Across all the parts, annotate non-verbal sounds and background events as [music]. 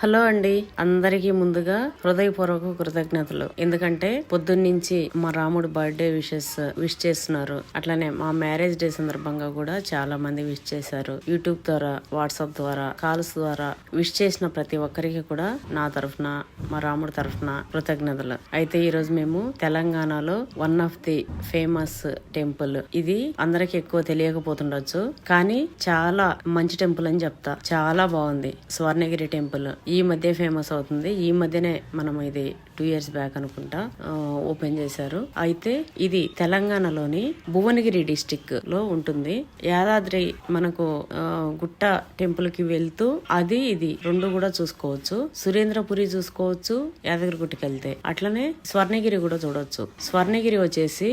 Hello అండి. అందరికీ ముందుగా హృదయపూర్వక కృతజ్ఞతలు. ఎందుకంటే పొద్దున్నుంచి మా రాముడు బర్త్డే విషెస్ విష్ చేస్తున్నారు. అట్లనే మా మ్యారేజ్ డే సందర్భంగా కూడా చాలా మంది విష్ చేశారు. యూట్యూబ్ ద్వారా వాట్సాప్ ద్వారా కాల్స్ ద్వారా విష్ చేసిన ప్రతి ఒక్కరికి కూడా నా తరఫున మా రాముడు తరఫున కృతజ్ఞతలు. అయితే ఈ రోజు మేము తెలంగాణలో one of the famous temple ఇది అందరికి ఎక్కువ తెలియకపోతుండొచ్చు. కానీ చాలా మంచి టెంపుల్ అని చెప్తా. చాలా బాగుంది. స్వర్ణగిరి టెంపుల్ ఈ మధ్య ఫేమస్ అవుతుంది. ఈ మధ్యనే మనం ఇది టూ ఇయర్స్ బ్యాక్ అనుకుంటా ఓపెన్ చేశారు. అయితే ఇది తెలంగాణలోని భువనగిరి డిస్టిక్లో ఉంటుంది. యాదాద్రి మనకు గుట్ట టెంపుల్కి వెళ్తూ అది ఇది రెండు కూడా చూసుకోవచ్చు. సురేంద్రపురి చూసుకోవచ్చు యాదగిరి గుట్టకి వెళ్తే. అట్లనే స్వర్ణగిరి కూడా చూడొచ్చు. స్వర్ణగిరి వచ్చేసి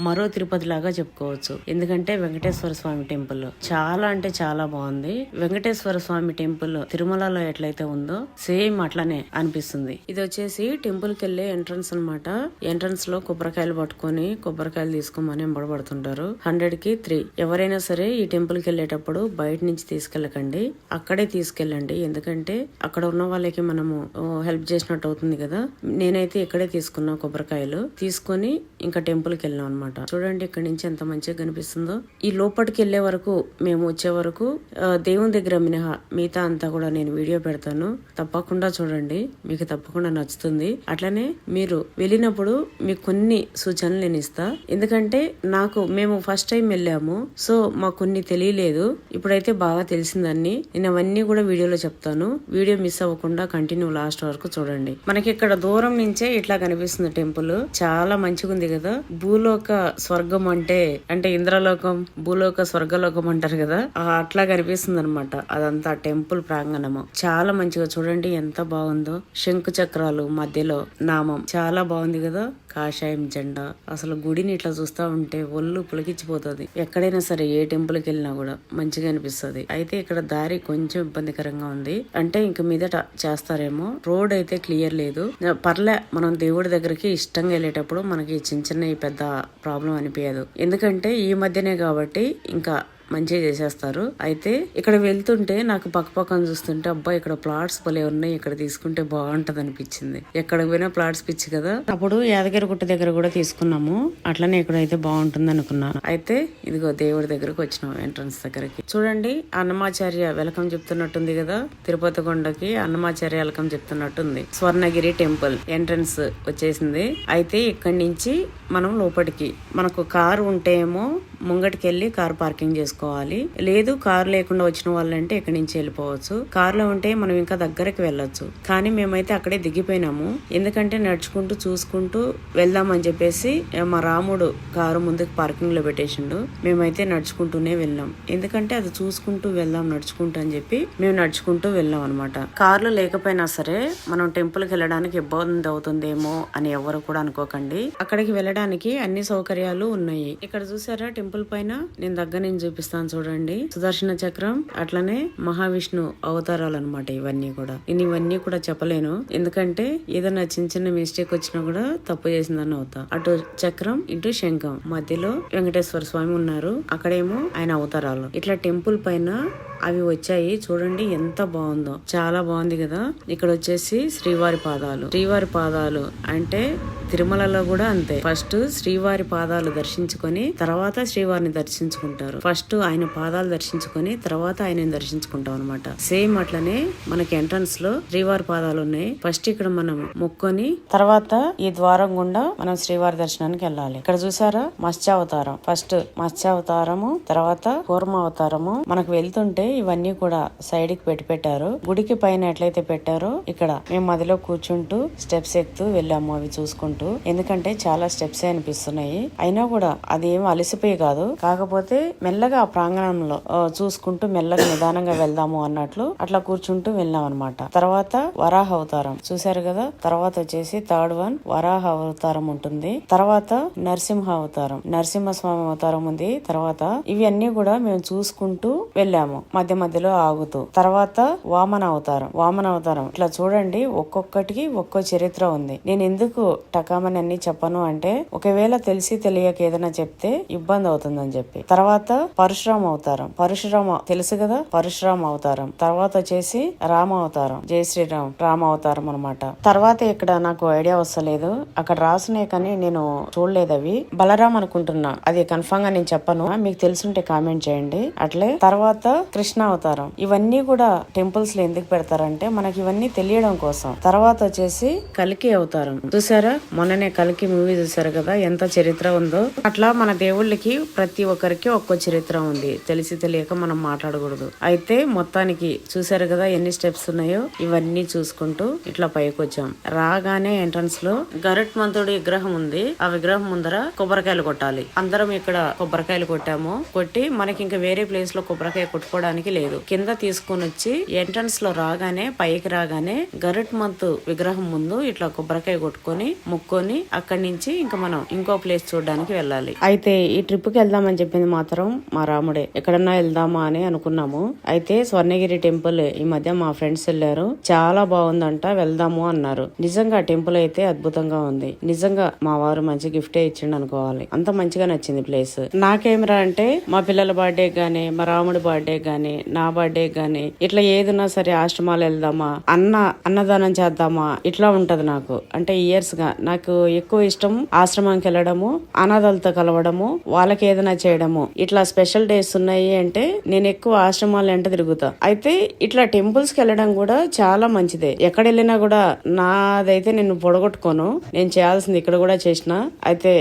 మరో తిరుపతి లాగా చెప్పుకోవచ్చు. ఎందుకంటే వెంకటేశ్వర స్వామి టెంపుల్ చాలా అంటే చాలా బాగుంది. వెంకటేశ్వర స్వామి టెంపుల్ తిరుమలలో ఎట్లయితే ఉందో సేమ్ అట్లనే అనిపిస్తుంది. ఇది వచ్చేసి టెంపుల్కి వెళ్ళే ఎంట్రన్స్ అన్నమాట. ఎంట్రన్స్లో కొబ్బరికాయలు పట్టుకొని కొబ్బరికాయలు తీసుకోమని ఎంబడబడుతుంటారు. హండ్రెడ్కి త్రీ. ఎవరైనా సరే ఈ టెంపుల్కి వెళ్ళేటప్పుడు బయట నుంచి తీసుకెళ్ళకండి. అక్కడే తీసుకెళ్ళండి. ఎందుకంటే అక్కడ ఉన్న వాళ్ళకి మనము హెల్ప్ చేసినట్టు అవుతుంది కదా. నేనైతే ఇక్కడే తీసుకున్నా కొబ్బరికాయలు తీసుకొని ఇంకా టెంపుల్కి వెళ్ళాం అనమాట చూడండి ఇక్కడ నుంచి ఎంత మంచిగా కనిపిస్తుందో. ఈ లోపలికి వెళ్ళే వరకు మేము వచ్చే వరకు దేవుని దగ్గర మినహా మిగతా అంతా కూడా నేను వీడియో పెడతాను. తప్పకుండా చూడండి. మీకు తప్పకుండా నచ్చుతుంది. అట్లనే మీరు వెళ్ళినప్పుడు మీకు కొన్ని సూచనలు నేను ఇస్తా. ఎందుకంటే నాకు మేము ఫస్ట్ టైం వెళ్ళాము. సో మాకు కొన్ని తెలియలేదు. ఇప్పుడైతే బాగా తెలిసిందన్ని. నేను అవన్నీ కూడా వీడియోలో చెప్తాను. వీడియో మిస్ అవ్వకుండా కంటిన్యూ లాస్ట్ వరకు చూడండి. మనకి ఇక్కడ దూరం నుంచే ఇట్లా కనిపిస్తుంది టెంపుల్. చాలా మంచిగా ఉంది కదా. భూలోక స్వర్గం అంటే అంటే ఇంద్రలోకం భూలోక స్వర్గలోకం అంటారు కదా? ఆ అట్లా కనిపిస్తుంది అనమాట అదంతా టెంపుల్ ప్రాంగణము. చాలా మంచిగా చూడండి ఎంత బాగుందో. శంకు చక్రాలు మధ్యలో నామం. చాలా బాగుంది కదా? కాషాయం జెండా. అసలు గుడిని ఇట్లా చూస్తా ఉంటే ఒళ్ళు పులికిచ్చిపోతుంది ఎక్కడైనా సరే ఏ టెంపుల్కి వెళ్ళినా కూడా మంచిగా అనిపిస్తుంది. అయితే ఇక్కడ దారి కొంచెం ఇబ్బందికరంగా ఉంది. అంటే ఇంక మీదట చేస్తారేమో. రోడ్ అయితే క్లియర్ లేదు. పర్లే మనం దేవుడి దగ్గరికి ఇష్టంగా వెళ్ళేటప్పుడు మనకి చిన్న చిన్న పెద్ద ప్రాబ్లం అనిపించదు ఎందుకంటే ఈ మధ్యనే కాబట్టి ఇంకా మంచిగా చేసేస్తారు. అయితే ఇక్కడ వెళ్తుంటే నాకు పక్క పక్కన చూస్తుంటే అబ్బా ఇక్కడ ప్లాట్స్ భలే ఉన్నాయి ఇక్కడ తీసుకుంటే బాగుంటది అనిపించింది ఎక్కడ పోయినా ప్లాట్స్ పిచ్చి కదా. అప్పుడు యాదగిరి గుట్ట దగ్గర కూడా తీసుకున్నాము. అట్లనే ఇక్కడ అయితే బాగుంటుంది అనుకున్నాను అయితే ఇదిగో దేవుడి దగ్గరకు వచ్చినాం ఎంట్రన్స్ దగ్గరికి. చూడండి అన్నమాచార్య వెల్కమ్ చెప్తున్నట్టుంది కదా. తిరుపతి కొండకి అన్నమాచార్య వెల్కమ్ చెప్తున్నట్టుంది. స్వర్ణగిరి టెంపుల్ ఎంట్రన్స్ వచ్చేసింది. అయితే ఇక్కడి నుంచి మనం లోపలికి మనకు కారు ఉంటే ఏమో ముంగటికి వెళ్ళి కార్ పార్కింగ్ చేసుకోవాలి లేదు కారు లేకుండా వచ్చిన వాళ్ళంటే ఇక్కడి నుంచి వెళ్ళిపోవచ్చు. కారులో ఉంటే మనం ఇంకా దగ్గరికి వెళ్ళొచ్చు. కానీ మేమైతే అక్కడే దిగిపోయినాము. ఎందుకంటే నడుచుకుంటూ చూసుకుంటూ వెళ్దామని చెప్పేసి మా రాముడు కారు ముందుకు పార్కింగ్లో పెట్టేసిండు. మేమైతే నడుచుకుంటూనే వెళ్ళాం. ఎందుకంటే అది చూసుకుంటూ వెళ్దాం నడుచుకుంటూ అని చెప్పి మేము నడుచుకుంటూ వెళ్ళాం అనమాట కార్లు లేకపోయినా సరే మనం టెంపుల్కి వెళ్ళడానికి ఇబ్బంది అవుతుందేమో అని ఎవరు కూడా అనుకోకండి. అక్కడికి వెళ్ళడానికి అన్ని సౌకర్యాలు ఉన్నాయి. ఇక్కడ చూసారా టెంపుల్ పైన? నేను దగ్గర నుంచి చూపిస్తాను చూడండి. సుదర్శన చక్రం అట్లనే మహావిష్ణు అవతారాలు అనమాట ఇవన్నీ కూడా. నేను ఇవన్నీ కూడా చెప్పలేను. ఎందుకంటే ఏదైనా చిన్న చిన్న మిస్టేక్ వచ్చినా కూడా తప్పు చేసిందని అవుతా. అటు చక్రం ఇటు శంఖం. మధ్యలో వెంకటేశ్వర స్వామి ఉన్నారు. అక్కడేమో ఆయన అవతారాలు. ఇట్లా టెంపుల్ పైన అవి వచ్చాయి. చూడండి ఎంత బాగుందో. చాలా బాగుంది కదా. ఇక్కడ వచ్చేసి శ్రీవారి పాదాలు. శ్రీవారి పాదాలు అంటే తిరుమలలో కూడా అంతే. ఫస్ట్ శ్రీవారి పాదాలు దర్శించుకొని తర్వాత శ్రీవారిని దర్శించుకుంటారు. ఫస్ట్ ఆయన పాదాలు దర్శించుకొని తర్వాత ఆయన దర్శించుకుంటాం అనమాట సేమ్ అట్లనే మనకి ఎంట్రన్స్లో శ్రీవారి పాదాలు ఉన్నాయి. ఫస్ట్ ఇక్కడ మనం మొక్కొని తర్వాత ఈ ద్వారం గుండా మనం శ్రీవారి దర్శనానికి వెళ్ళాలి. ఇక్కడ చూసారా? మత్స్యావతారం. ఫస్ట్ మత్స్యావతారము తర్వాత కూర్మావతారము. మనకు వెళ్తుంటే ఇవన్నీ కూడా సైడ్కి పెట్టి పెట్టారు. గుడికి పైన ఎట్లయితే పెట్టారో ఇక్కడ మేము మధ్యలో కూర్చుంటూ స్టెప్స్ ఎక్కుతూ వెళ్ళాము అవి చూసుకుంటూ. ఎందుకంటే చాలా స్టెప్స్ అనిపిస్తున్నాయి. అయినా కూడా అది ఏం అలసిపోయి కాదు. కాకపోతే మెల్లగా ఆ ప్రాంగణంలో చూసుకుంటూ మెల్లగా నిదానంగా వెళ్దాము అన్నట్లు అట్లా కూర్చుంటూ వెళ్ళాం అనమాట తర్వాత వరాహ అవతారం. చూశారు కదా? తర్వాత వచ్చేసి థర్డ్ వన్ వరాహ అవతారం ఉంటుంది. తర్వాత నరసింహ అవతారం. నరసింహస్వామి అవతారం ఉంది. తర్వాత ఇవి కూడా మేము చూసుకుంటూ వెళ్ళాము. మధ్య మధ్యలో ఆగుతూ. తర్వాత వామన అవతారం. వామన అవతారం. ఇట్లా చూడండి ఒక్కొక్కటికి ఒక్కో చరిత్ర ఉంది. నేను ఎందుకు టకామని అన్ని చెప్పను అంటే ఒకవేళ తెలిసి తెలియక ఏదైనా చెప్తే ఇబ్బంది అవుతుందని చెప్పి. తర్వాత పరశురామ అవతారం పరశురామ తెలుసు కదా? పరశురామ అవతారం తర్వాత వచ్చేసి రామ అవతారం జై శ్రీరామ్. రామ అవతారం అనమాట తర్వాత ఇక్కడ నాకు ఐడియా వస్తలేదు. అక్కడ రాసినాయి కానీ నేను చూడలేదు అవి. బలరాం అనుకుంటున్నా. అది కన్ఫామ్గా నేను చెప్పను. మీకు తెలుసుంటే కామెంట్ చేయండి. అట్లే తర్వాత కృష్ణ అవతారం ఇవన్నీ కూడా టెంపుల్స్లో ఎందుకు పెడతారంటే మనకి ఇవన్నీ తెలియడం కోసం. తర్వాత వచ్చేసి కలికి అవతారం. చూసారా? మొన్ననే కలికి మూవీ చూసారు కదా? ఎంత చరిత్ర ఉందో. అట్లా మన దేవుళ్ళకి ప్రతి ఒక్కరికి ఒక్కో చరిత్ర ఉంది తెలిసి తెలియక మనం మాట్లాడకూడదు. అయితే మొత్తానికి చూసారు కదా ఎన్ని స్టెప్స్ ఉన్నాయో? ఇవన్నీ చూసుకుంటూ ఇట్లా పైకి వచ్చాం రాగానే ఎంట్రన్స్లో గరుట్ మంతుడి విగ్రహం ఉంది. ఆ విగ్రహం ముందర కొబ్బరికాయలు కొట్టాలి. అందరం ఇక్కడ కొబ్బరికాయలు కొట్టాము. కొట్టి మనకి ఇంకా వేరే ప్లేస్లో కొబ్బరికాయ కొట్టుకోవడానికి లేదు. కింద తీసుకొని వచ్చి ఎంట్రన్స్లో రాగానే పైకి రాగానే గరుట్ మంతు విగ్రహం ముందు ఇట్లా కొబ్బరికాయ కొట్టుకొని ముక్కొని అక్కడి నుంచి ఇంకా మనం ఇంకో ప్లేస్ చూడడానికి వెళ్ళాలి. అయితే ఈ ట్రిప్కి వెళ్దామని చెప్పింది మాత్రం మా రాముడే. ఎక్కడన్నా వెళ్దామా అని అనుకున్నాము. అయితే స్వర్ణగిరి టెంపుల్ ఈ మధ్య మా ఫ్రెండ్స్ వెళ్ళారు. చాలా బాగుందంట వెళ్దాము అన్నారు. నిజంగా టెంపుల్ అయితే అద్భుతంగా ఉంది. నిజంగా మా వారు మంచి గిఫ్టే ఇచ్చిండు అనుకోవాలి అంత మంచిగా నచ్చింది ప్లేస్. నాకేమిరా అంటే మా పిల్లల బర్త్డే గాని మా రాముడి బర్త్డే గాని నా బర్త్డే గాని ఇట్లా ఏదైనా సరే ఆశ్రమాలు వెళ్దామా అన్న అన్నదానం చేద్దామా ఇట్లా ఉంటది నాకు. అంటే ఇయర్స్గా నాకు ఎక్కువ ఇష్టం ఆశ్రమానికి వెళ్ళడము అనాథలతో కలవడము వాళ్ళకి ఏదైనా చేయడము. ఇట్లా స్పెషల్ డేస్ ఉన్నాయి అంటే నేను ఎక్కువ ఆశ్రమాలు వెంట తిరుగుతా. అయితే ఇట్లా టెంపుల్స్కి వెళ్ళడం కూడా చాలా మంచిదే. ఎక్కడ వెళ్ళినా కూడా నాదైతే నేను పొడగొట్టుకోను. నేను చేయాల్సింది ఇక్కడ కూడా చేసిన. అయితే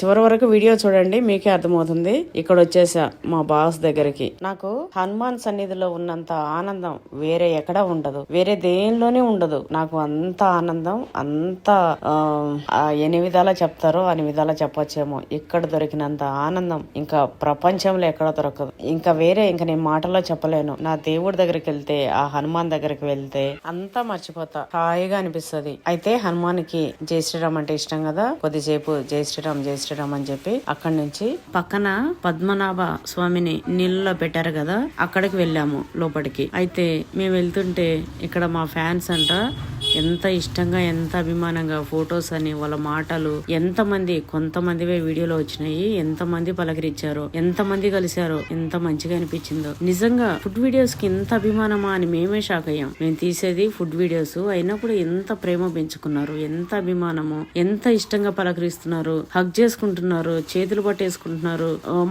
చివరి వరకు వీడియో చూడండి మీకే అర్థమవుతుంది. ఇక్కడ వచ్చేసా మా బాస్ దగ్గరికి. నాకు హనుమాన్ సన్నిధిలో ఉన్నంత ఆనందం వేరే ఎక్కడ ఉండదు. వేరే దేనిలోనే ఉండదు. నాకు అంత ఆనందం అంత ఎన్ని విధాలా చెప్తారో అన్ని విధాలా చెప్పచ్చేమో. ఇక్కడ దొరికినంత ఆనందం ఇంకా ప్రపంచంలో ఎక్కడ దొరకదు. ఇంకా వేరే ఇంకా నేను మాటల్లో చెప్పలేను. నా దేవుడి దగ్గరికి వెళ్తే ఆ హనుమాన్ దగ్గరికి వెళ్తే అంతా మర్చిపోతా. హాయిగా అనిపిస్తది. అయితే హనుమాన్కి జై శ్రీరామ్ అంటే ఇష్టం కదా? కొద్దిసేపు జై శ్రీరామ్ జై శ్రీరామ్ అని చెప్పి అక్కడి నుంచి పక్కన పద్మనాభ స్వామిని నీళ్ళలో పెట్టారు కదా? అక్కడికి వెళ్ళాము లోపలికి. అయితే మేము వెళ్తుంటే ఇక్కడ మా ఫ్యాన్స్ అంట ఎంత ఇష్టంగా ఎంత అభిమానంగా ఫొటోస్ అని వాళ్ళ మాటలు ఎంత మంది కొంతమందివే వీడియోలో వచ్చినాయి ఎంత మంది ఎంతమంది ఎంత మంది చేశారో ఎంత మంచిగా అనిపించిందో. నిజంగా ఫుడ్ వీడియోస్కి ఎంత అభిమానమా అని మేమే షాక్ అయ్యాం. మేము తీసేది ఫుడ్ వీడియోస్. అయినా కూడా ఎంత ప్రేమ పెంచుకున్నారు ఎంత అభిమానము ఎంత ఇష్టంగా పలకరిస్తున్నారు హగ్ చేసుకుంటున్నారు చేతులు పట్టేసుకుంటున్నారు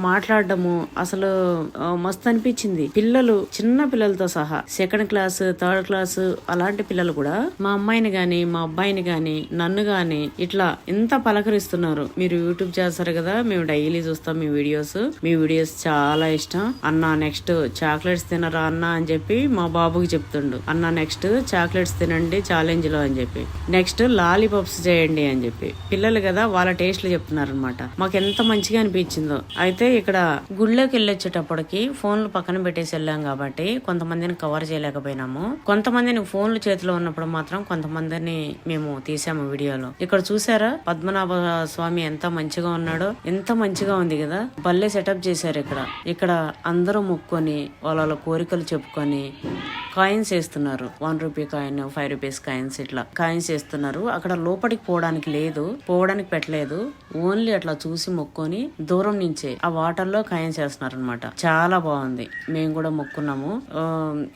మాట్లాడటము మాట్లాడడము అసలు మస్తు అనిపించింది. పిల్లలు చిన్న పిల్లలతో సహా సెకండ్ క్లాస్ థర్డ్ క్లాస్ అలాంటి పిల్లలు కూడా మా అమ్మాయిని గాని మా అబ్బాయిని గాని నన్ను గాని ఇట్లా ఎంత పలకరిస్తున్నారు. మీరు యూట్యూబ్ చేస్తారు కదా మేము డైలీ చూస్తాం మీ వీడియోస్. మీ వీడియోస్ చాలా ఇష్టం. అన్న నెక్స్ట్ చాక్లెట్స్ తినరా అన్న అని చెప్పి మా బాబుకి చెప్తుండు. అన్న నెక్స్ట్ చాక్లెట్స్ తినండి ఛాలెంజ్లో అని చెప్పి. నెక్స్ట్ లాలీపాప్స్ చేయండి అని చెప్పి. పిల్లలు కదా వాళ్ళ టేస్ట్లు చెప్తున్నారు అనమాట మాకు ఎంత మంచిగా అనిపించిందో. అయితే ఇక్కడ గుళ్ళోకి వెళ్ళొచ్చేటప్పటికి ఫోన్లు పక్కన పెట్టేసి వెళ్ళాం కాబట్టి కొంతమందిని కవర్ చేయలేకపోయినాము. కొంతమందిని ఫోన్లు చేతిలో ఉన్నప్పుడు మాత్రం కొంతమందిని మేము తీసాము వీడియోలో. ఇక్కడ చూసారా? పద్మనాభ స్వామి ఎంత మంచిగా ఉన్నాడో. ఎంత మంచిగా ఉంది కదా. భలే సెటప్ చేశారు ఇక్కడ. ఇక్కడ అందరూ మొక్కుకొని వాళ్ళ కోరికలు చెప్పుకొని కాయిన్స్ వేస్తున్నారు. One rupee coin five rupees coins ఇట్లా కాయిన్స్ వేస్తున్నారు. అక్కడ లోపలికి పోవడానికి లేదు పోవడానికి పెట్టలేదు. ఓన్లీ అట్లా చూసి మొక్కొని దూరం నుంచే ఆ వాటర్లో కాయిన్స్ వేస్తున్నారు అనమాట చాలా బాగుంది. మేము కూడా మొక్కున్నాము.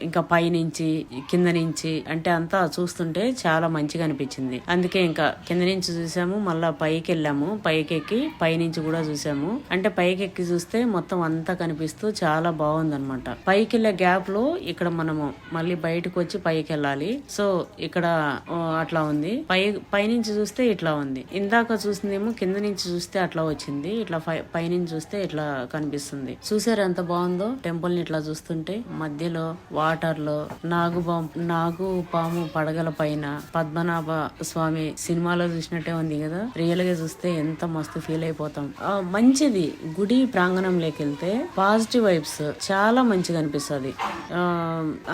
ఇంకా పై నుంచి కింద నుంచి అంటే అంతా చూస్తుంటే చాలా మంచిగా అనిపించింది. అందుకే ఇంకా కింద నుంచి చూసాము మళ్ళా పైకి వెళ్ళాము. పైకి ఎక్కి పై నుంచి కూడా చూసాము. అంటే పైకి ఎక్కి చూస్తే మొత్తం అంతా కనిపిస్తూ చాలా బాగుంది అనమాట పైకి వెళ్ళే గ్యాప్లో ఇక్కడ మనము మళ్ళీ బయటకు వచ్చి పైకి వెళ్ళాలి సో ఇక్కడ అట్లా ఉంది. పై పైనుంచి చూస్తే ఇట్లా ఉంది. ఇందాక చూసిందేమో కింద నుంచి చూస్తే అట్లా వచ్చింది. ఇట్లా పై- పైనుంచి చూస్తే ఇట్లా కనిపిస్తుంది. చూసారు ఎంత బాగుందో? టెంపుల్ని ఇట్లా చూస్తుంటే మధ్యలో వాటర్లో నాగు నాగు పాము పడగల పైన పద్మనాభ స్వామి సినిమాలో చూసినట్టే ఉంది కదా? రియల్గా చూస్తే ఎంత మస్తు ఫీల్ అయిపోతాం. ఆ, మంచిది. గుడి ప్రాంగణంలోకి వెళ్తే పాజిటివ్ వైబ్స్ చాలా మంచిగా అనిపిస్తుంది.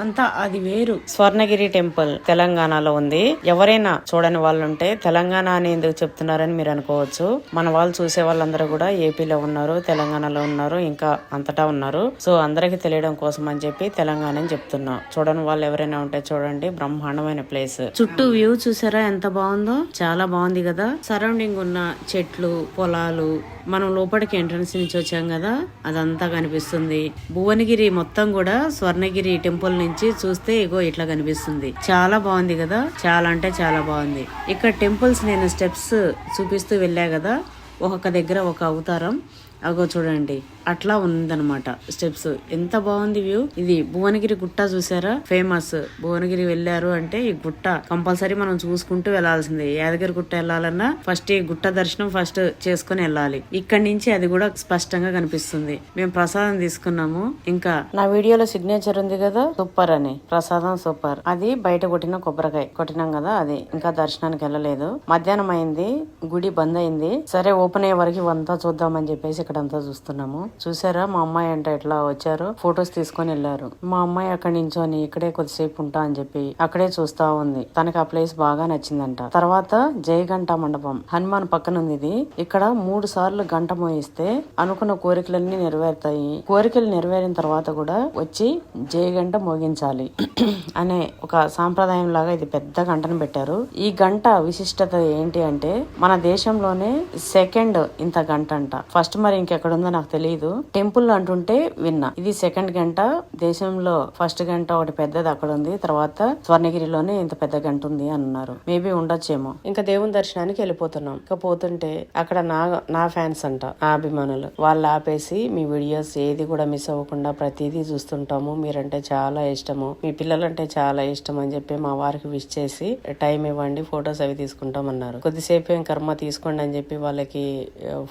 అంతా అది వేరు. స్వర్ణగిరి టెంపుల్ తెలంగాణలో ఉంది. ఎవరైనా చూడని వాళ్ళు ఉంటే తెలంగాణ అని ఎందుకు చెప్తున్నారని మీరు అనుకోవచ్చు. మన వాళ్ళు చూసే వాళ్ళందరూ కూడా ఏపీలో ఉన్నారు తెలంగాణలో ఉన్నారు ఇంకా అంతటా ఉన్నారు. సో అందరికి తెలియడం కోసం అని చెప్పి తెలంగాణ అని చెప్తున్నా. చూడని వాళ్ళు ఎవరైనా ఉంటే చూడండి. బ్రహ్మాండమైన ప్లేస్. చుట్టూ వ్యూ చూసారా? ఎంత బాగుందో. చాలా బాగుంది కదా. సరౌండింగ్ ఉన్న చెట్లు పొలాలు మనం లోపలికి ఎంట్రన్స్ నుంచి వచ్చాం కదా. అదంతా కనిపిస్తుంది. భువనగిరి మొత్తం కూడా స్వర్ణగిరి టెంపుల్ నుంచి చూస్తే ఇగో ఇట్లా కనిపిస్తుంది. చాలా బాగుంది కదా? చాలా అంటే చాలా బాగుంది. ఇక్కడ టెంపుల్స్ నేను స్టెప్స్ చూపిస్తూ వెళ్ళా కదా? ఒక్కొక్క దగ్గర ఒక అవతారం. అగో చూడండి అట్లా ఉందన్నమాట స్టెప్స్. ఎంత బాగుంది వ్యూ. ఇది భువనగిరి గుట్ట చూసారా? ఫేమస్ భువనగిరి వెళ్ళారు అంటే ఈ గుట్ట కంపల్సరీ మనం చూసుకుంటూ వెళ్ళాల్సిందే యాదగిరి గుట్ట వెళ్ళాలన్నా ఫస్ట్ ఈ గుట్ట దర్శనం ఫస్ట్ చేసుకుని వెళ్ళాలి. ఇక్కడ నుంచి అది కూడా స్పష్టంగా కనిపిస్తుంది. మేము ప్రసాదం తీసుకున్నాము. ఇంకా నా వీడియోలో సిగ్నేచర్ ఉంది కదా సూపర్ అని. ప్రసాదం సూపర్. అది బయట కొట్టిన కొబ్బరికాయ. కొట్టినాం కదా అది. ఇంకా దర్శనానికి వెళ్ళలేదు. మధ్యాహ్నం అయింది. గుడి బంద్ అయింది. సరే ఓపెన్ అయ్యే వరకు అంతా చూద్దామని చెప్పేసి ఇక్కడ అంతా చూస్తున్నాము. చూసారా? మా అమ్మాయి అంటే ఎట్లా వచ్చారు? ఫొటోస్ తీసుకొని వెళ్ళారు. మా అమ్మాయి అక్కడ నించొని ఇక్కడే కొద్దిసేపు ఉంటా అని చెప్పి అక్కడే చూస్తా ఉంది. తనకి ఆ ప్లేస్ బాగా నచ్చిందంట. తర్వాత జై గంట మండపం. హనుమాన్ పక్కన ఉంది ఇది. ఇక్కడ మూడు సార్లు గంట మోయిస్తే అనుకున్న కోరికలన్నీ నెరవేరుతాయి. కోరికలు నెరవేరిన తర్వాత కూడా వచ్చి జై గంట మోగించాలి [clears throat] అనే ఒక సాంప్రదాయం లాగా ఇది పెద్ద గంటను పెట్టారు. ఈ గంట విశిష్టత ఏంటి అంటే మన దేశంలోనే సెకండ్ ఇంత గంట అంట. ఫస్ట్ మరి ఇంకెక్కడ ఉందో నాకు తెలియదు టెంపుల్ అంటుంటే విన్నా. ఇది సెకండ్ గంట దేశంలో ఫస్ట్ గంట ఒకటి పెద్దది అక్కడ ఉంది తర్వాత స్వర్ణగిరిలోనే ఇంత పెద్ద గంట ఉంది అన్నారు. మేబీ ఉండొచ్చేమో. ఇంకా దేవుని దర్శనానికి వెళ్ళిపోతున్నాం. ఇంకా పోతుంటే అక్కడ నా నా ఫ్యాన్స్ అంట నా అభిమానులు. వాళ్ళు ఆపేసి మీ వీడియోస్ ఏది కూడా మిస్ అవ్వకుండా ప్రతిదీ చూస్తుంటాము. మీరంటే చాలా ఇష్టము. మీ పిల్లలంటే చాలా ఇష్టం అని చెప్పి మా వారికి విష్ చేసి టైం ఇవ్వండి ఫొటోస్ అవి తీసుకుంటాం అన్నారు కొద్దిసేపు ఏం కర్మ తీసుకోండి అని చెప్పి వాళ్ళకి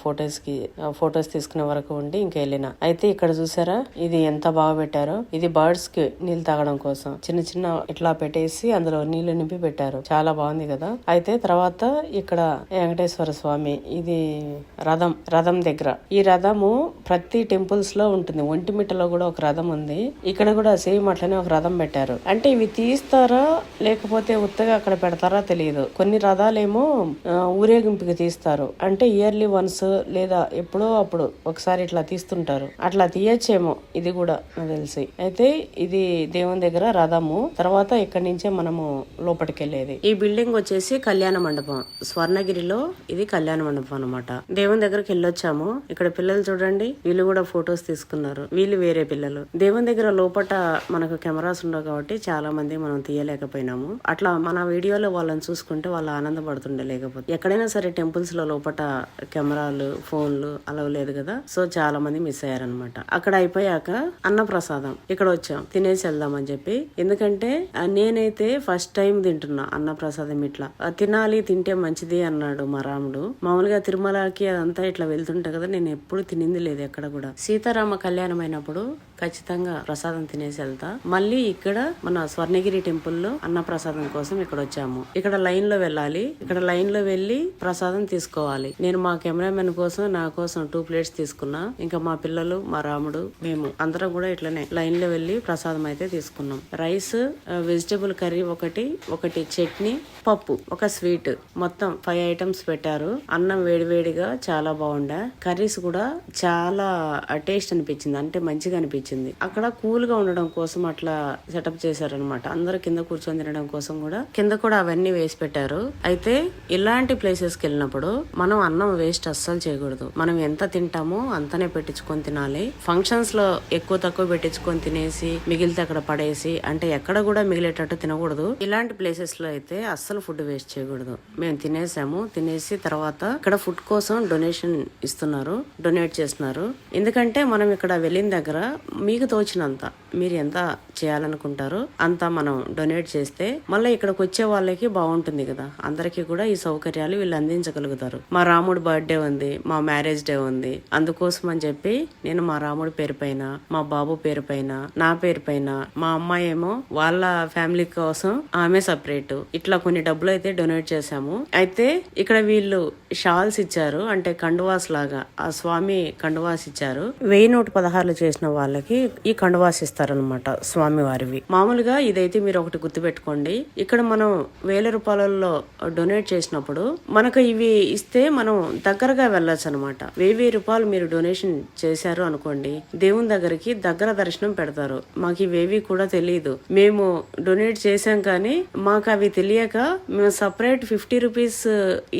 ఫొటోస్కి ఫొటోస్ తీసుకునే వరకు ఉండి ఇంకా వెళ్ళిన. అయితే ఇక్కడ చూసారా? ఇది ఎంత బాగా పెట్టారో. ఇది బర్డ్స్కి నీళ్ళు తాగడం కోసం. చిన్న చిన్న ఇట్లా పెట్టేసి అందులో నీళ్ళు నింపి పెట్టారు. చాలా బాగుంది కదా? అయితే తర్వాత ఇక్కడ వెంకటేశ్వర స్వామి ఇది రథం రథం దగ్గర. ఈ రథము ప్రతి టెంపుల్స్లో ఉంటుంది. ఒంటిమిట్టలో కూడా ఒక రథం ఉంది. ఇక్కడ కూడా సేమ్ అట్లనే ఒక రథం పెట్టారు. అంటే ఇవి తీస్తారా? లేకపోతే ఉత్తగా అక్కడ పెడతారా తెలియదు. కొన్ని రథాలేమో ఊరేగింపుకి తీస్తారు. అంటే ఇయర్లీ వన్స్ లేదా ఎప్పుడో అప్పుడు ఒకసారి ఇట్లా తీస్తుంటారు. అట్లా తీయచ్చేమో ఇది కూడా నాకు తెలిసి. అయితే ఇది దేవుని దగ్గర రథము తర్వాత ఇక్కడి నుంచే మనము లోపలికి వెళ్ళేది ఈ బిల్డింగ్ వచ్చేసి కళ్యాణ మండపం. స్వర్ణగిరిలో ఇది కళ్యాణ మండపం అన్నమాట. దేవుని దగ్గరికి వెళ్ళొచ్చాము. ఇక్కడ పిల్లలు చూడండి వీళ్ళు కూడా ఫొటోస్ తీసుకున్నారు. వీళ్ళు వేరే పిల్లలు. దేవుని దగ్గర లోపట మనకు కెమెరాస్ ఉండవు కాబట్టి చాలా మంది మనం తీయలేకపోయినాము. అట్లా మన వీడియోలో వాళ్ళని చూసుకుంటే వాళ్ళు ఆనందపడుతుండే లేకపోతే ఎక్కడైనా సరే టెంపుల్స్లో లోపట కెమెరాలు ఫోన్లు అలా లేదు కదా? సో చాలా మంది మిస్ అయ్యారనమాట అక్కడ అయిపోయాక అన్న ప్రసాదం ఇక్కడ వచ్చాం. తినేసి వెళ్దామని చెప్పి. ఎందుకంటే నేనైతే ఫస్ట్ టైం తింటున్నా అన్న ప్రసాదం ఇట్లా తినాలి తింటే మంచిది అన్నాడు మా రాముడు. మామూలుగా తిరుమలకి అదంతా ఇట్లా వెళ్తుంటా కదా నేను ఎప్పుడు తినింది లేదు ఎక్కడ కూడా. సీతారామ కళ్యాణం అయినప్పుడు ఖచ్చితంగా ప్రసాదం తినేసి వెళ్తా. మళ్ళీ ఇక్కడ మన స్వర్ణగిరి టెంపుల్లో అన్న ప్రసాదం కోసం ఇక్కడ వచ్చాము. ఇక్కడ లైన్లో వెళ్ళాలి. ఇక్కడ లైన్లో వెళ్ళి ప్రసాదం తీసుకోవాలి. నేను మా కెమెరామెన్ కోసం నా కోసం టూ ప్లేట్స్ తీసుకున్నా. ఇంకా మా పిల్లలు మా రాముడు మేము అందరం కూడా ఇట్లనే లైన్లో వెళ్ళి ప్రసాదం అయితే తీసుకున్నాం. రైస్ వెజిటబుల్ కర్రీ ఒకటి ఒకటి చట్నీ పప్పు ఒక స్వీట్. మొత్తం ఫైవ్ ఐటమ్స్ పెట్టారు. అన్నం వేడివేడిగా చాలా బాగుండే. కర్రీస్ కూడా చాలా టేస్ట్ అనిపించింది. అంటే మంచిగా అనిపించింది. అక్కడ కూల్గా ఉండడం కోసం అట్లా సెటప్ చేశారనమాట అందరు కింద కూర్చొని తినడం కోసం కూడా. కింద కూడా అవన్నీ వేసి పెట్టారు. అయితే ఇలాంటి ప్లేసెస్కి వెళ్ళినప్పుడు మనం అన్నం వేస్ట్ అస్సలు చేయకూడదు. మనం ఎంత తింటామో అంతనే పెట్టించుకొని తినాలి. ఫంక్షన్స్లో ఎక్కువ తక్కువ పెట్టించుకొని తినేసి మిగిలితే అక్కడ పడేసి అంటే ఎక్కడ కూడా మిగిలేటట్టు తినకూడదు. ఇలాంటి ప్లేసెస్లో అయితే అస్సలు ఫుడ్ వేస్ట్ చేయకూడదు. మేము తినేసాము. తినేసి తర్వాత ఇక్కడ ఫుడ్ కోసం డొనేషన్ ఇస్తున్నారు. డొనేట్ చేస్తున్నారు. ఎందుకంటే మనం ఇక్కడ వెళ్ళిన దగ్గర మీకు తోచినంత మీరు ఎంత చేయాలనుకుంటారో అంత మనం డొనేట్ చేస్తే మళ్ళీ ఇక్కడికి వచ్చే వాళ్ళకి బాగుంటుంది కదా. అందరికీ కూడా ఈ సౌకర్యాలు వీళ్ళు అందించగలుగుతారు. మా రాముడు బర్త్డే ఉంది మా మ్యారేజ్ డే ఉంది. ఉంది అందుకోసం అని చెప్పి నేను మా రాముడి పేరు పైన మా బాబు పేరు పైన నా పేరు పైన మా అమ్మాయి ఏమో వాళ్ళ ఫ్యామిలీ కోసం ఆమె సపరేట్. ఇట్లా కొన్ని డబ్బులు అయితే డొనేట్ చేశాము. అయితే ఇక్కడ వీళ్ళు షాల్స్ ఇచ్చారు. అంటే కండువాస్ లాగా. ఆ స్వామి కండువాస్ ఇచ్చారు. వెయ్యి నూట పదహారులు చేసిన వాళ్ళకి ఈ కండువాస్ ఇస్తారనమాట స్వామి వారివి మామూలుగా ఇదైతే మీరు ఒకటి గుర్తుపెట్టుకోండి. ఇక్కడ మనం వేల రూపాయలలో డొనేట్ చేసినప్పుడు మనకు ఇవి ఇస్తే మనం దగ్గరగా వెళ్ళొచ్చు అనమాట వెయ్యి వెయ్యి రూపాయలు మీరు డొనేషన్ చేశారు అనుకోండి దేవుని దగ్గరికి దగ్గర దర్శనం పెడతారు. మాకు ఇవేవి కూడా తెలియదు మేము డొనేట్ చేశాం కానీ మాకు అవి తెలియక మేము సపరేట్ ఫిఫ్టీ రూపీస్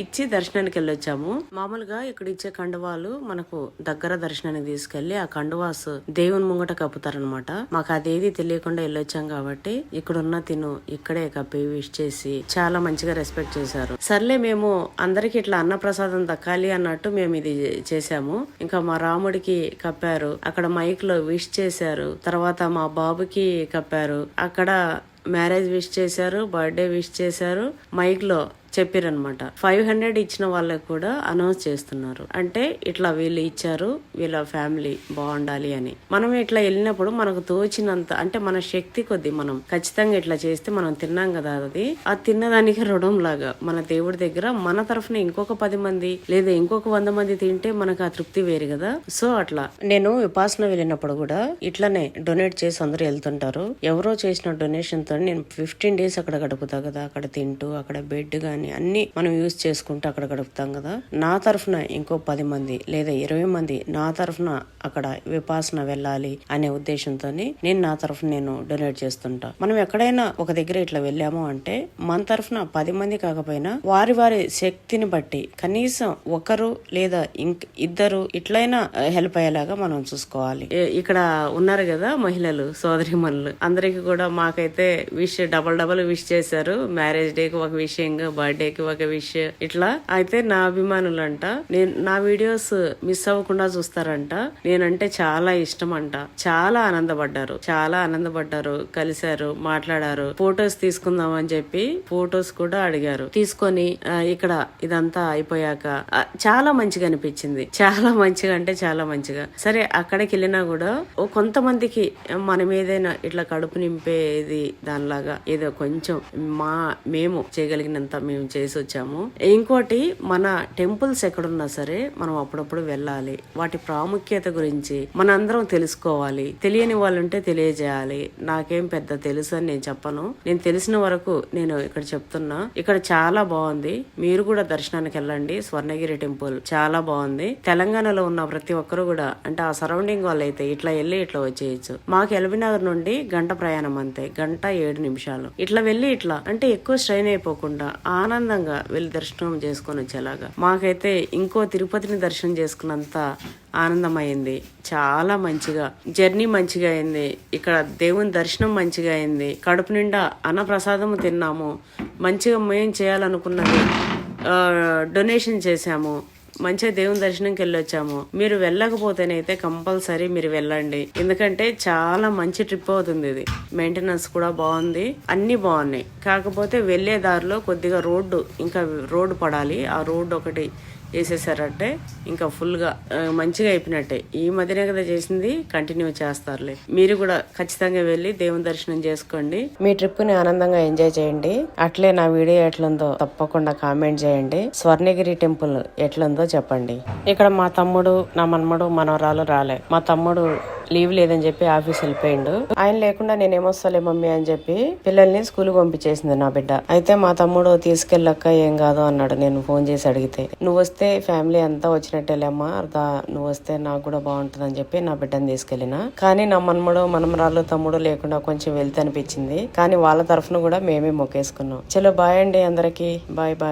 ఇచ్చి దర్శనానికి వెళ్ళొచ్చాము. మామూలుగా ఇక్కడ ఇచ్చే కండువాలు మనకు దగ్గర దర్శనానికి తీసుకెళ్ళి ఆ కండువాస్ దేవుని ముంగట కప్పుతారనమాట మాకు అదేది తెలియకుండా వెళ్ళొచ్చాం కాబట్టి ఇక్కడున్న తిను ఇక్కడే కప్పి విష్ చేసి చాలా మంచిగా రెస్పెక్ట్ చేశారు. సర్లే మేము అందరికి ఇట్లా అన్నప్రసాదం దక్కాలి అన్నట్టు మేము ఇది చేశాము. ఇంకా మా రాముడికి కప్పారు అక్కడ మైక్లో విష్ చేశారు తర్వాత మా బాబుకి కప్పారు. అక్కడ మ్యారేజ్ విష్ చేశారు బర్త్డే విష్ చేశారు. మైక్లో చెప్పారనమాట ఫైవ్ హండ్రెడ్ ఇచ్చిన వాళ్ళకి కూడా అనౌన్స్ చేస్తున్నారు. అంటే ఇట్లా వీళ్ళు ఇచ్చారు వీళ్ళ ఫ్యామిలీ బాగుండాలి అని. మనం ఇట్లా వెళ్ళినప్పుడు మనకు తోచినంత అంటే మన శక్తి కొద్ది మనం ఖచ్చితంగా ఇట్లా చేస్తే మనం తిన్నాం కదా అది ఆ తిన్నదానికి రుణం లాగా. మన దేవుడి దగ్గర మన తరఫున ఇంకొక పది మంది లేదా ఇంకొక వంద మంది తింటే మనకు ఆ తృప్తి వేరు కదా. సో అట్లా. నేను విపాసన వెళ్ళినప్పుడు కూడా ఇట్లానే డొనేట్ చేసి అందరూ వెళ్తుంటారు. ఎవరో చేసిన డొనేషన్తో నేను ఫిఫ్టీన్ డేస్ అక్కడ గడుపుతా కదా అక్కడ తింటూ అక్కడ బెడ్ గాని అన్ని మనం యూజ్ చేసుకుంటూ అక్కడ గడుపుతాం కదా. నా తరఫున ఇంకో పది మంది లేదా ఇరవై మంది నా తరఫున అక్కడ విపాసన వెళ్ళాలి అనే ఉద్దేశంతో నేను నా తరఫున నేను డొనేట్ చేస్తుంటా. మనం ఎక్కడైనా ఒక దగ్గర ఇట్లా వెళ్ళాము అంటే మన తరఫున పది మంది కాకపోయినా వారి వారి శక్తిని బట్టి కనీసం ఒకరు లేదా ఇంక ఇద్దరు ఇట్లయినా హెల్ప్ అయ్యేలాగా మనం చూసుకోవాలి. ఇక్కడ ఉన్నారు కదా మహిళలు సోదరి అందరికి కూడా మాకైతే విష్ డబల్ డబల్ విష్ చేశారు. మ్యారేజ్ డే కి ఒక విషయంగా బర్త్డేకి ఒక విష్ ఇట్లా అయితే నా అభిమానులు అంట నేను నా వీడియోస్ మిస్ అవ్వకుండా చూస్తారంట. నేనంటే చాలా ఇష్టం అంట చాలా ఆనందపడ్డారు. చాలా ఆనందపడ్డారు. కలిశారు మాట్లాడారు. ఫొటోస్ తీసుకుందాం అని చెప్పి ఫొటోస్ కూడా అడిగారు. తీసుకొని ఇక్కడ ఇదంతా అయిపోయాక చాలా మంచిగా అనిపించింది. చాలా మంచిగా అంటే చాలా మంచిగా. సరే అక్కడికి వెళ్ళినా కూడా ఓ కొంతమందికి మనం ఏదైనా ఇట్లా కడుపు నింపేది దానిలాగా ఏదో కొంచెం మా మేము చేయగలిగినంత మేము చేసి వచ్చాము ఇంకోటి మన టెంపుల్స్ ఎక్కడున్నా సరే మనం అప్పుడప్పుడు వెళ్ళాలి. వాటి ప్రాముఖ్యత గురించి మనందరం తెలుసుకోవాలి. తెలియని వాళ్ళుంటే తెలియజేయాలి. నాకేం పెద్ద తెలుసు అని నేను చెప్పను. నేను తెలిసిన వరకు నేను ఇక్కడ చెప్తున్నా. ఇక్కడ చాలా బాగుంది. మీరు కూడా దర్శనానికి వెళ్ళండి. స్వర్ణగిరి టెంపుల్ చాలా బాగుంది. తెలంగాణలో ఉన్న ప్రతి ఒక్కరు కూడా అంటే ఆ సరౌండింగ్ వాళ్ళు అయితే ఇట్లా వెళ్ళి ఇట్లా వచ్చేయచ్చు. మాకు ఎల్బీనగర్ నుండి గంట ప్రయాణం అంతే. గంట ఏడు నిమిషాలు. ఇట్లా వెళ్ళి ఇట్లా అంటే ఎక్కువ స్ట్రెయిన్ అయిపోకుండా ఆనందంగా వెళ్ళి దర్శనం చేసుకొని వచ్చేలాగా. మాకైతే ఇంకో తిరుపతిని దర్శనం చేసుకున్నంత ఆనందమైంది చాలా మంచిగా జర్నీ మంచిగా అయింది. ఇక్కడ దేవుని దర్శనం మంచిగా అయింది. కడుపు నిండా అన్నప్రసాదము తిన్నాము. మంచిగా మేము చేయాలనుకున్నది డొనేషన్ చేశాము. మంచిగా దేవుని దర్శనంకి వెళ్ళొచ్చాము. మీరు వెళ్ళకపోతేనైతే కంపల్సరీ మీరు వెళ్ళండి. ఎందుకంటే చాలా మంచి ట్రిప్ అవుతుంది ఇది. మెయింటెనెన్స్ కూడా బాగుంది. అన్ని బాగున్నాయి. కాకపోతే వెళ్ళే దారిలో కొద్దిగా రోడ్డు ఇంకా రోడ్డు పడాలి. ఆ రోడ్డు ఒకటి వేసేసారంటే ఇంకా ఫుల్గా ఆ, మంచిగా అయిపోయినట్టే. ఈ మధ్యనే కదా చేసింది కంటిన్యూ చేస్తారులే. మీరు కూడా ఖచ్చితంగా వెళ్ళి దేవుని దర్శనం చేసుకోండి. మీ ట్రిప్ని ఆనందంగా ఎంజాయ్ చేయండి. అట్లే నా వీడియో ఎట్లుందో తప్పకుండా కామెంట్ చేయండి. స్వర్ణగిరి టెంపుల్ ఎట్లుందో చెప్పండి. ఇక్కడ మా తమ్ముడు నా మనమడు మనవరాలు రాలే. మా తమ్ముడు లీవ్ లేదని చెప్పి ఆఫీస్ వెళ్ళిపోయిండు. ఆయన లేకుండా నేను ఏమొస్తాలే మమ్మీ అని చెప్పి పిల్లల్ని స్కూల్ పంపించేసింది నా బిడ్డ. అయితే మా తమ్ముడు తీసుకెళ్ళక్క ఏం కాదు అన్నాడు. నేను ఫోన్ చేసి అడిగితే నువ్వు వస్తే ఫ్యామిలీ అంతా వచ్చినట్టేలేమ్మా దా నువ్వు వస్తే నాకు కూడా బాగుంటుంది అని చెప్పి నా బిడ్డని తీసుకెళ్ళిన. కానీ నా మనమడు మనమరాలు తమ్ముడు లేకుండా కొంచెం వెళ్తే అనిపించింది కానీ వాళ్ళ తరఫున కూడా మేమే మొక్కేసుకున్నాం. చలో బాయ్ అండి అందరికి. Bye bye